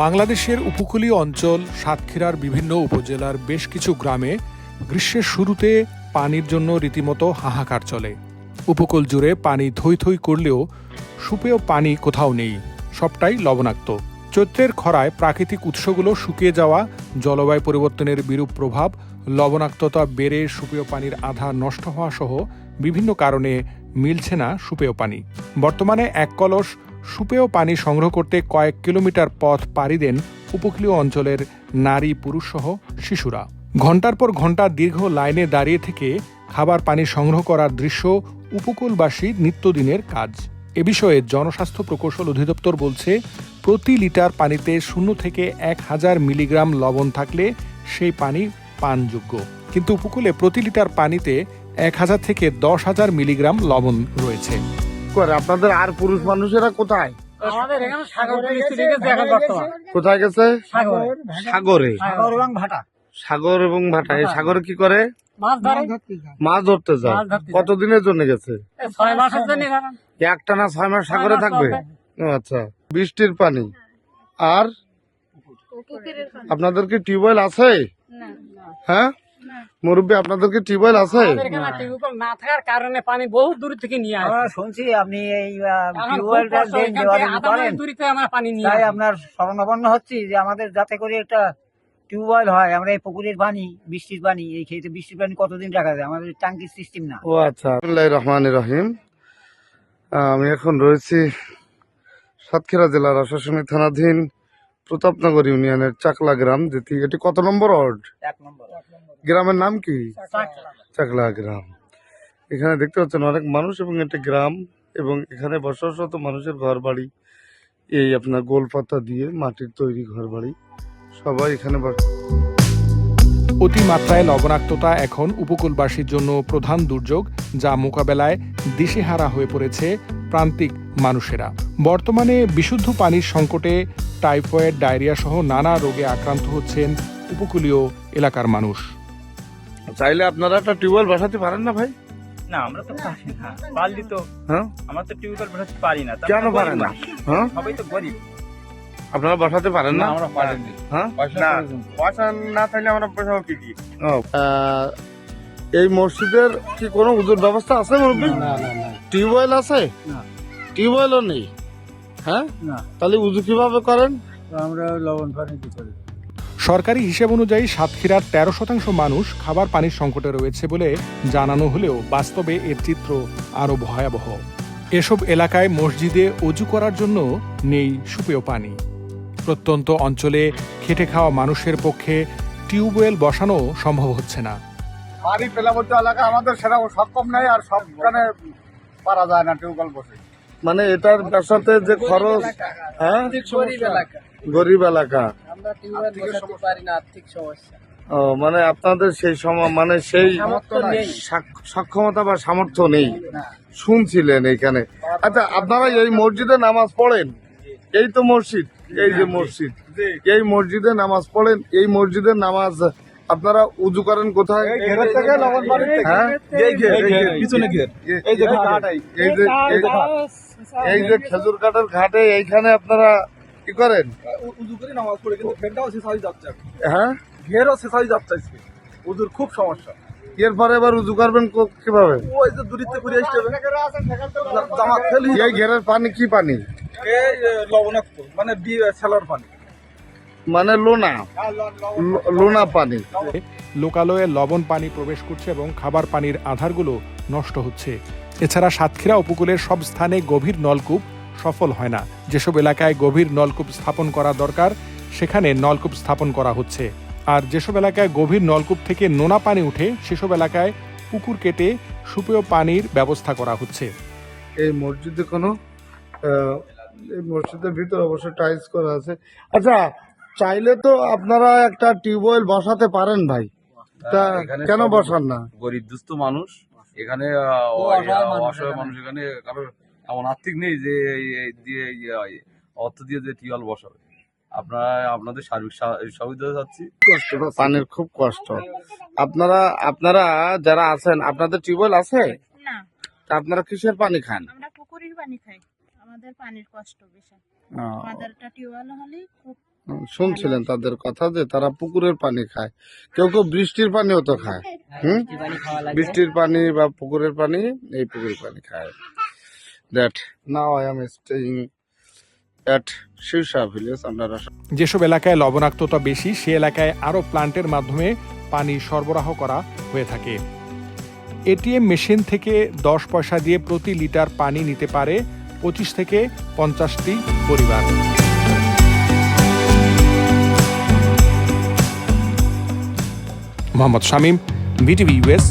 বাংলাদেশের উপকূলীয় অঞ্চল সাতক্ষীরার বিভিন্ন উপজেলার বেশ কিছু গ্রামে গ্রীষ্মের শুরুতে পানির জন্য রীতিমতো হাহাকার চলে। উপকূল জুড়ে পানি থই থই করলেও সুপেয় পানি কোথাও নেই, সবটাই লবণাক্ত। চৈত্রের খরায় প্রাকৃতিক উৎসগুলো শুকিয়ে যাওয়া, জলবায়ু পরিবর্তনের বিরূপ প্রভাব, লবণাক্ততা বেড়ে সুপেয় পানির আধা নষ্ট হওয়া সহ বিভিন্ন কারণে মিলছে না সুপেয় পানি। বর্তমানে এক কলস সুপেয় পানি সংগ্রহ করতে কয়েক কিলোমিটার পথ পাড়ি দেন উপকূলীয় অঞ্চলের নারী পুরুষ সহ শিশুরা। ঘণ্টার পর ঘণ্টা দীর্ঘ লাইনে দাঁড়িয়ে থেকে খাবার পানি সংগ্রহ করার দৃশ্য উপকূলবাসীর নিত্যদিনের কাজ। এ বিষয়ে জনস্বাস্থ্য প্রকৌশল অধিদপ্তর বলছে, প্রতি লিটার পানিতে শূন্য থেকে এক হাজার মিলিগ্রাম লবণ থাকলে সেই পানি পানযোগ্য। কিন্তু উপকূলে প্রতি লিটার পানিতে এক হাজার থেকে দশ হাজার মিলিগ্রাম লবণ রয়েছে। করে। আপনাদের আর পুরুষ মানুষেরা কোথায়? আমাদের এখানে সাগর কোথায় গেছে? সাগরে। সাগর এবং ভাটা। সাগর এবং ভাটা। এই সাগরে কি করে? মাছ ধরতে যায়। মাছ ধরতে যায়। কতদিনের জন্য গেছে? এই ছয় মাসের জন্য এখানে একটা না ছয় মাস সাগরে থাকবে? থাকবে। ও আচ্ছা। বৃষ্টির পানি। আর? আপনাদের কি টিউবওয়েল আছে? হ্যাঁ? মুরব্বী আপনাদের কি টিউবওয়েল আছে? না। থাকার কারণে পানি বহু দূর থেকে নিয়ে আসে আমরা শুনছি আপনি এই টিউবওয়েলটা দূরিতে আমরা পানি নিয়ে তাই। আপনার শরণাপন্ন হচ্ছি যে আমাদের যাতে করে একটা টিউবওয়েল হয় আমরা এই পুকুরের পানি বৃষ্টির পানি এই খেতে বৃষ্টির পানি কতদিন রাখা যায়? আমাদের টাঙ্কির সিস্টেম না। ও আচ্ছা। আল্লাহ রহমান রহিম। আমি এখন রয়েছি সাতক্ষীরা জেলার আশাশুনি থানাধীন প্রতাপনগর ইউনিয়নের চাকলা গ্রাম যেটি এটি কত নম্বর ওয়ার্ড? গ্রামের নাম কি? চাকলা। চাকলা গ্রাম। এখানে দেখতে পাচ্ছেন অনেক মানুষ এবং একটি গ্রাম এবং এখানে বসবাসরত মানুষের ঘর বাড়ি এই আপনার গোলপাতা দিয়ে মাটির তৈরি ঘর বাড়ি সবাই এখানে অতিমাত্রায় লবণাক্ততা এখন উপকূলবাসীর জন্য প্রধান দুর্যোগ যা মোকাবেলায় দিশেহারা হয়ে পড়েছে প্রান্তিক মানুষেরা। বর্তমানে বিশুদ্ধ পানির সংকটে টাইফয়েড ডায়রিয়া সহ নানা রোগে আক্রান্ত হচ্ছেন উপকূলীয় এলাকার মানুষ। চাইলে আপনারা একটা টিউবওয়েল বসাতে পারেন না ভাই? না আমরা তো পারি না। পারলি তো হ্যাঁ? আমরা তো টিউবওয়েল বসাতে পারি না। কেন আমরা পারেন না? হ্যাঁ? সবাই তো গরিব। আপনারা বসাতে পারেন না? আমরা পারিনি হ্যাঁ? পয়সা না থাকলে আমরা পয়সা কি কি এই মসজিদের কি কোনো ব্যবস্থা আছে মুরব্বী? টিউবওয়েল আছে? টিউবওয়েলও নেই? হ্যাঁ? না। তাহলে উজু কীভাবে করেন? আমরা লবণ পানি করি? সরকারি হিসেব অনুযায়ী সাতক্ষীরার তেরো শতাংশ মানুষ খাবার পানির সংকটে রয়েছে বলে জানানো হলেও বাস্তবে এর চিত্র আরও ভয়াবহ। এসব এলাকায় মসজিদে অজু করার জন্য নেই সুপেয় পানি। প্রত্যন্ত অঞ্চলে খেটে খাওয়া মানুষের পক্ষে টিউবওয়েল বসানো সম্ভব হচ্ছে না। বাড়ি পেলাবদ্ধ এলাকা আমাদের সেটা সক্ষম নেই আর সবখানে পারা যায় না টিউবওয়েল বসে। মানে এটার ব্যবসাতে যে খরচ হ্যাঁ? গরিব এলাকা। আমরা টিউবওয়েল বসাতে পারি না আর্থিক সমস্যা। ও মানে আপনাদের সেই সময় মানে সেই। সক্ষমতা বা সামর্থ্য নেই। শুনছিলেন এখানে। আচ্ছা আপনারা এই মসজিদে নামাজ পড়েন? এই তো মসজিদ এই যে মসজিদ। এই মসজিদে নামাজ পড়েন এই মসজিদের নামাজ আপনারা উজু করেন কোথায়? হ্যাঁ? এই যে এই যে এই- এই যে খেজুর কাঠের ঘাটে এইখানে আপনারা কি করেন? উজু করে নামাজ পড়ে কিন্তু ঘেরটাও শেষ হয়ে যাচ্ছে হ্যাঁ? ঘেরও শেষ হয়ে যাচ্ছে আজকে। উজুর খুব সমস্যা। এরপরে এবার উজু করবেন কো- কীভাবে? ওই যে দূরিতে ঘুরে আসতে হবে জামা ফেলি এই ঘেরের পানি কি পানি? এই লবণাক্ত মানে সেলার পানি। মানে লোনা। লোনা পানি। লোকালয়ে লবণ পানি প্রবেশ করছে এবং খাবার পানির আধারগুলো নষ্ট হচ্ছে। এছাড়া সাতক্ষীরা উপকূলের সব স্থানে গভীর নলকূপ সফল হয় না। যেসব এলাকায় গভীর নলকূপ স্থাপন করা দরকার সেখানে নলকূপ স্থাপন করা হচ্ছে। আর যেসব এলাকায় গভীর নলকূপ থেকে নোনা পানি উঠে সেসব এলাকায় পুকুর কেটে সুপেয় পানির ব্যবস্থা করা হচ্ছে। এই মসজিদে কোনো এই মসজিদের ভিতরে অবশ্য টাইলস করা আছে। আচ্ছা চাইলে তো আপনারা একটা টিউবওয়েল বসাতে পারেন ভাই। তা কেন বসান না? গরিব দুস্থ মানুষ এখানে অসহায় মানুষ এখানে। কারোর এমন আর্থিক নেই যে দিয়ে অর্থ দিয়ে যে টিউবওয়েল বসাবে। আপনারা আপনাদের সার্বিক সা- চাচ্ছি। পানির খুব কষ্ট। আপনারা আপনারা যারা আছেন আপনাদের টিউবওয়েল আছে? তা আপনারা কিসের পানি খান? আমরা পুকুরের পানি খাই। আমাদের পানির কষ্ট বেশি। আমাদের টিউবওয়েল হলে খুব শুনছিলেন তাদের কথা যে তারা পুকুরের পানি খায়। কেউ কেউ বৃষ্টির পানিও তো খায় হুম? বৃষ্টির পানি বা পুকুরের পানি এই পুকুরের পানি খায়। That now I am staying যেসব এলাকায় লবণাক্ততা বেশি সে এলাকায় আরও প্লান্টের মাধ্যমে পানি সরবরাহ করা হয়ে থাকে। এটিএম মেশিন থেকে দশ পয়সা দিয়ে প্রতি লিটার পানি নিতে পারে পঁচিশ থেকে পঞ্চাশটি পরিবার। Mohammad Shamim BTV US